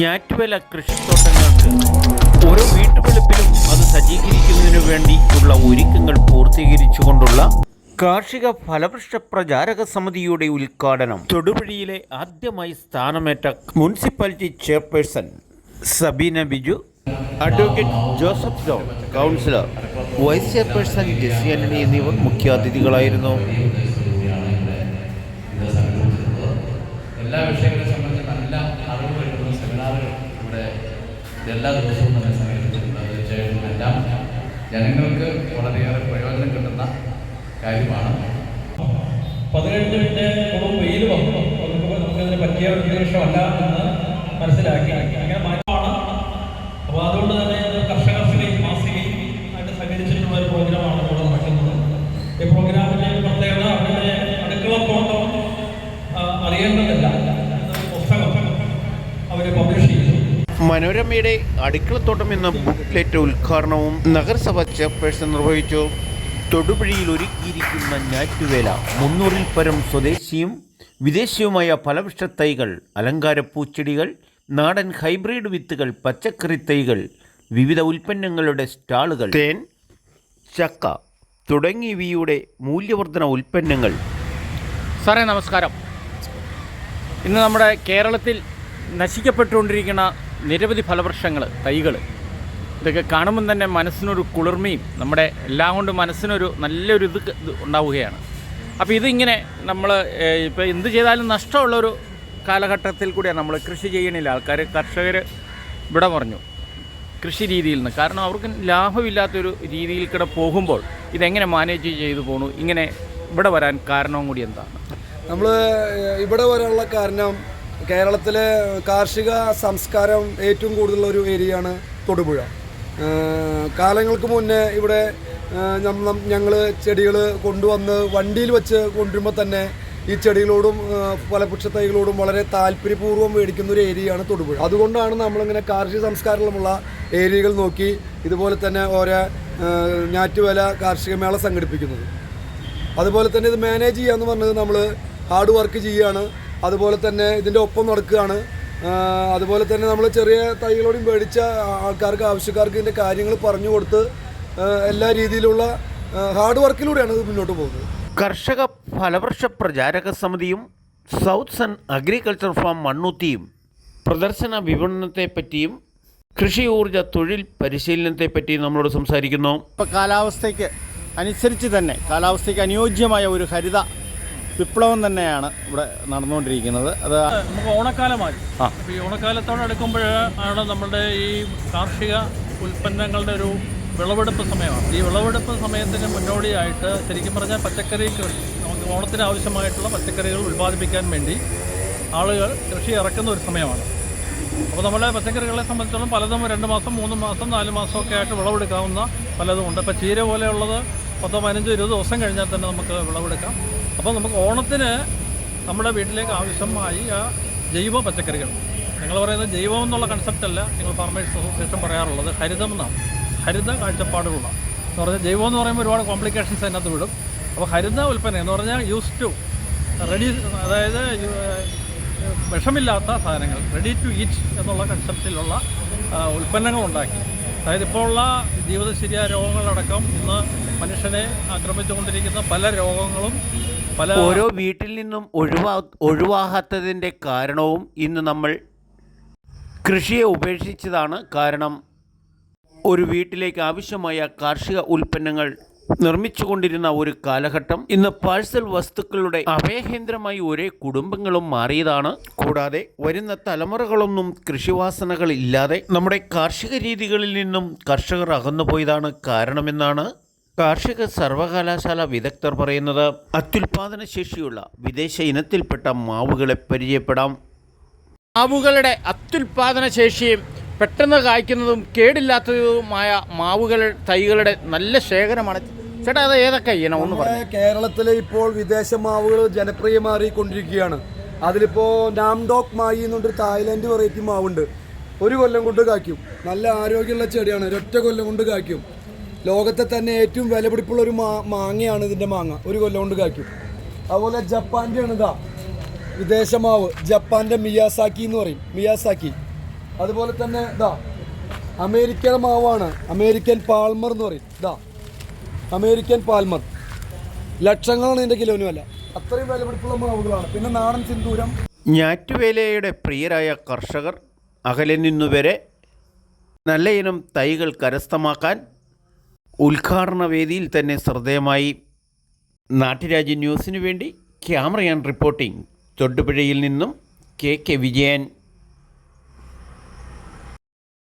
ഞാറ്റുവേല കൃഷിത്തോട്ടങ്ങൾക്ക് ഓരോ വീട്ടുവെളുപ്പിലും അത് സജ്ജീകരിക്കുന്നതിനു വേണ്ടിയുള്ള ഒരുക്കങ്ങൾ പൂർത്തീകരിച്ചുകൊണ്ടുള്ള കാർഷിക ഫലവൃക്ഷ പ്രചാരക സമിതിയുടെ ഉദ്ഘാടനം. തൊടുപുഴയിലെ ആദ്യമായി സ്ഥാനമേറ്റ municipality chairperson Sabeena Biju advocate Joseph John councillor vice chairperson Jessy Antony എന്നിവർ മുഖ്യാതിഥികളായിരുന്നു. എല്ലാ വിഷയങ്ങളെ സംബന്ധിച്ച് നല്ല അറിവ് കിട്ടുന്ന സെമിനാറുകൾ ഇവിടെ എല്ലാ ദിവസവും തന്നെ സംഘടിപ്പിച്ചിട്ടുണ്ട് തീർച്ചയായിട്ടും എല്ലാം ജനങ്ങൾക്ക് വളരെയേറെ പ്രയോജനം കിട്ടുന്ന കാര്യമാണ്. പതിനെട്ട് മിനിറ്റ് വെയിൽ വന്നു. നമുക്ക് നമുക്കതിന് പറ്റിയ അന്തരീക്ഷമല്ല എന്ന് മനസ്സിലാക്കി. അങ്ങനെ അപ്പോൾ അതുകൊണ്ട് തന്നെ ഇത് കർഷകർസിലെയും മാസികയും ആയിട്ട് സഹകരിച്ചിട്ടുള്ള ഒരു പ്രോഗ്രാമാണ് ഇവിടെ നടക്കുന്നത് ഈ പ്രോഗ്രാമിന്റെ ഒരു പ്രത്യേകത അവരുടെ അടുക്കളത്തോട്ടം ആ, അറിയേണ്ടതില്ല എന്നൊരു പുസ്തകം അവർ പബ്ലിഷ് ചെയ്തു മനോരമയുടെ അടുക്കളത്തോട്ടം എന്ന ബുക്ക്ലെറ്റ് ഉദ്ഘാടനവും നഗരസഭ ചെയർപേഴ്സൺ നിർവഹിച്ചു. തൊടുപുഴയിൽ ഒരുക്കിയിരിക്കുന്ന ഞാറ്റുവേല മുന്നൂറിൽ പരം സ്വദേശിയും വിദേശിയുമായ ഫലവൃക്ഷ തൈകൾ അലങ്കാര പൂച്ചെടികൾ നാടൻ ഹൈബ്രിഡ് വിത്തുകൾ പച്ചക്കറി തൈകൾ വിവിധ ഉൽപ്പന്നങ്ങളുടെ സ്റ്റാളുകൾ തേൻ ചക്ക തുടങ്ങിയവയുടെ മൂല്യവർദ്ധന ഉൽപ്പന്നങ്ങൾ. സാറേ നമസ്കാരം. ഇന്ന് നമ്മുടെ കേരളത്തിൽ നശിക്കപ്പെട്ടുകൊണ്ടിരിക്കുന്ന നിരവധി ഫലവൃക്ഷങ്ങൾ തൈകൾ ഇതൊക്കെ കാണുമ്പം തന്നെ മനസ്സിനൊരു കുളിർമയും നമ്മുടെ എല്ലാം കൊണ്ട് മനസ്സിനൊരു നല്ലൊരു ഇത് ഉണ്ടാവുകയാണ്. അപ്പോൾ ഇതിങ്ങനെ നമ്മൾ ഇപ്പോൾ എന്ത് ചെയ്താലും നഷ്ടമുള്ളൊരു കാലഘട്ടത്തിൽ കൂടിയാണ് നമ്മൾ കൃഷി ചെയ്യണില്ല. ആൾക്കാർ കർഷകർ ഇവിടെ പറഞ്ഞു കൃഷി രീതിയിൽ നിന്ന്. കാരണം അവർക്ക് ലാഭമില്ലാത്തൊരു രീതിയിൽ കൂടെ പോകുമ്പോൾ ഇതെങ്ങനെ മാനേജ് ചെയ്തു പോണു? ഇങ്ങനെ ഇവിടെ വരാൻ കാരണവും കൂടി എന്താണ്? നമ്മൾ ഇവിടെ വരാനുള്ള കാരണം കേരളത്തിലെ കാർഷിക സംസ്കാരം ഏറ്റവും കൂടുതലുള്ള ഒരു ഏരിയയാണ് തൊടുപുഴ. കാലങ്ങൾക്ക് മുന്നേ ഇവിടെ ഞങ്ങൾ ചെടികൾ കൊണ്ടുവന്ന് വണ്ടിയിൽ വെച്ച് കൊണ്ടുവരുമ്പോൾ തന്നെ ഈ ചെടികളോടും ഫലപുക്ഷ തൈകളോടും വളരെ താല്പര്യപൂർവം മേടിക്കുന്ന ഒരു ഏരിയയാണ് തൊടുപുഴ. അതുകൊണ്ടാണ് നമ്മളിങ്ങനെ കാർഷിക സംസ്കാരമുള്ള ഏരിയകൾ നോക്കി ഇതുപോലെ തന്നെ ഓരോ ഞാറ്റുവേല കാർഷിക മേള സംഘടിപ്പിക്കുന്നത്. അതുപോലെ തന്നെ ഇത് മാനേജ് ചെയ്യാന്ന് പറഞ്ഞത് നമ്മൾ ഹാർഡ് വർക്ക് ചെയ്യുകയാണ്. അതുപോലെ തന്നെ ഇതിന്റെ ഒപ്പം നടക്കുകയാണ്. അതുപോലെ തന്നെ നമ്മൾ ചെറിയ തൈകളോടും മേടിച്ച ആൾക്കാർക്ക് ആവശ്യക്കാർക്ക് ഇതിന്റെ കാര്യങ്ങൾ പറഞ്ഞു കൊടുത്ത് എല്ലാ രീതിയിലുള്ള ഹാർഡ് വർക്കിലൂടെയാണ് ഇത് മുന്നോട്ട് പോകുന്നത്. കർഷക ഫലവർഷ പ്രചാരക സമിതിയും സൗത്ത് സൺ അഗ്രികൾച്ചർ ഫാം മണ്ണൂത്തിയും പ്രദർശന വിപണനത്തെപ്പറ്റിയും കൃഷി ഊർജ തൊഴിൽ പരിശീലനത്തെപ്പറ്റിയും നമ്മളോട് സംസാരിക്കുന്നു. ഇപ്പോൾ കാലാവസ്ഥയ്ക്ക് അനുസരിച്ച് തന്നെ കാലാവസ്ഥയ്ക്ക് അനുയോജ്യമായ ഒരു ഹരിത വിപ്ലവം തന്നെയാണ് ഇവിടെ നടന്നുകൊണ്ടിരിക്കുന്നത്. അത് നമുക്ക് ഓണക്കാലമായി അപ്പോൾ ഈ ഓണക്കാലത്തോട് അടുക്കുമ്പോൾ ആണ് നമ്മുടെ ഈ കാർഷിക ഉൽപ്പന്നങ്ങളുടെ ഒരു വിളവെടുപ്പ് സമയമാണ്. ഈ വിളവെടുപ്പ് സമയത്തിന് മുന്നോടിയായിട്ട് ശരിക്കും പറഞ്ഞാൽ പച്ചക്കറി കൃഷി നമുക്ക് ഓണത്തിന് ആവശ്യമായിട്ടുള്ള പച്ചക്കറികൾ ഉൽപ്പാദിപ്പിക്കാൻ വേണ്ടി ആളുകൾ കൃഷി ഇറക്കുന്ന ഒരു സമയമാണ്. അപ്പോൾ നമ്മളെ പച്ചക്കറികളെ സംബന്ധിച്ചിടത്തോളം പലതും രണ്ട് മാസം മൂന്ന് മാസം നാല് മാസമൊക്കെ ആയിട്ട് വിളവെടുക്കാവുന്ന പലതും ഉണ്ട്. ഇപ്പോൾ ചീര പോലെയുള്ളത് പത്തോ പതിനഞ്ചോ ഇരുപത് ദിവസം കഴിഞ്ഞാൽ തന്നെ നമുക്ക് വിളവെടുക്കാം. അപ്പോൾ നമുക്ക് ഓണത്തിന് നമ്മുടെ വീട്ടിലേക്ക് ആവശ്യമായി ആ ജൈവ പച്ചക്കറികൾ. നിങ്ങൾ പറയുന്നത് ജൈവം എന്നുള്ള കൺസെപ്റ്റല്ല നിങ്ങൾ ഫാർമേഴ്സ് അസോസിയേഷൻ പറയാറുള്ളത് ഹരിതം എന്നാണ്. ഹരിത കാഴ്ചപ്പാടുകളാണ്. എന്ന് പറഞ്ഞാൽ ജൈവം എന്ന് പറയുമ്പോൾ ഒരുപാട് കോംപ്ലിക്കേഷൻസ് അതിനകത്ത് വിടും. അപ്പോൾ ഹരിത ഉൽപ്പന്നം എന്ന് പറഞ്ഞാൽ യൂസ് ടു റെഡി അതായത് വിഷമില്ലാത്ത സാധനങ്ങൾ റെഡി ടു ഈറ്റ് എന്നുള്ള കൺസെപ്റ്റിലുള്ള ഉൽപ്പന്നങ്ങൾ ഉണ്ടാക്കി. അതായത് ഇപ്പോൾ ഉള്ള ജീവിതശര്യ രോഗങ്ങളടക്കം ഇന്ന് മനുഷ്യനെ ആക്രമിച്ചുകൊണ്ടിരിക്കുന്ന പല രോഗങ്ങളും പല ഓരോ വീട്ടിൽ നിന്നും ഒഴിവാ ഒഴിവാകാത്തതിന്റെ കാരണവും ഇന്ന് നമ്മൾ കൃഷിയെ ഉപേക്ഷിച്ചതാണ്. കാരണം ഒരു വീട്ടിലേക്ക് ആവശ്യമായ കാർഷിക ഉൽപ്പന്നങ്ങൾ നിർമ്മിച്ചുകൊണ്ടിരുന്ന ഒരു കാലഘട്ടം ഇന്ന് പാഴ്സൽ വസ്തുക്കളുടെ അഭയകേന്ദ്രമായി ഒരേ കുടുംബങ്ങളും മാറിയതാണ്. കൂടാതെ വരുന്ന തലമുറകളൊന്നും കൃഷിവാസനകളില്ലാതെ നമ്മുടെ കാർഷിക രീതികളിൽ നിന്നും കർഷകർ അകന്നുപോയതാണ് കാരണമെന്നാണ് കാർഷിക സർവകലാശാല വിദഗ്ധർ പറയുന്നത്. അത്യുൽപാദന ശേഷിയുള്ള വിദേശ ഇനത്തിൽപ്പെട്ട മാവുകളെ പരിചയപ്പെടാം. മാവുകളുടെ അത്യുൽപാദന ശേഷിയും പെട്ടെന്ന് കായ്ക്കുന്നതും കേടില്ലാത്തതുമായ മാവുകൾ തൈകളുടെ നല്ല ശേഖരമാണ് ചേട്ടാ അത് ഏതൊക്കെ? ഇനം ഒന്ന് പറഞ്ഞു. കേരളത്തിലെ ഇപ്പോൾ വിദേശ മാവുകൾ ജനപ്രിയമാറിക്കൊണ്ടിരിക്കുകയാണ് അതിലിപ്പോ നാംഡോക് മായി എന്നൊരു തായ്ലൻഡ് വെറൈറ്റി മാവുണ്ട്. ഒരു കൊല്ലം കൊണ്ട് കായ്ക്കും. നല്ല ആരോഗ്യമുള്ള ചെടിയാണ്. ഒരൊറ്റ കൊല്ലം കൊണ്ട് കായ്ക്കും. ലോകത്തെ തന്നെ ഏറ്റവും വിലപിടിപ്പുള്ള ഒരു മാ മാങ്ങയാണ് ഇതിന്റെ മാങ്ങ. ഒരു കൊല്ലം കൊണ്ട് കായ്ക്കും. അതുപോലെ ജപ്പാന്റെ ആണ് ഇതാ. വിദേശ മാവ്. ജപ്പാന്റെ മിയാസാക്കി എന്ന് പറയും. മിയാസാക്കി. അതുപോലെ തന്നെ ഇതാ. അമേരിക്കൻ മാവാണ്. അമേരിക്കൻ പാൾമർ എന്ന് പറയും. ഇതാ. അമേരിക്കൻ പാൽമർ ലക്ഷങ്ങളാണ് ഇതിന്റെ കിലോന് വില. അത്രയും വിലപിടിപ്പുള്ള മാവുകളാണ്. പിന്നെ നാടൻ സിന്ദൂരം. ഞാറ്റുവേലയുടെ പ്രിയരായ കർഷകർ അകലെ നിന്നുവരെ നല്ല ഇനം തൈകൾ കരസ്ഥമാക്കാൻ ഉദ്ഘാടന വേദിയിൽ തന്നെ ശ്രദ്ധേയമായി. നാട്ടുരാജ്യ ന്യൂസിനു വേണ്ടി ക്യാമറയാൻ റിപ്പോർട്ടിംഗ് തൊട്ടുപുഴയിൽ നിന്നും കെ കെ വിജയൻ.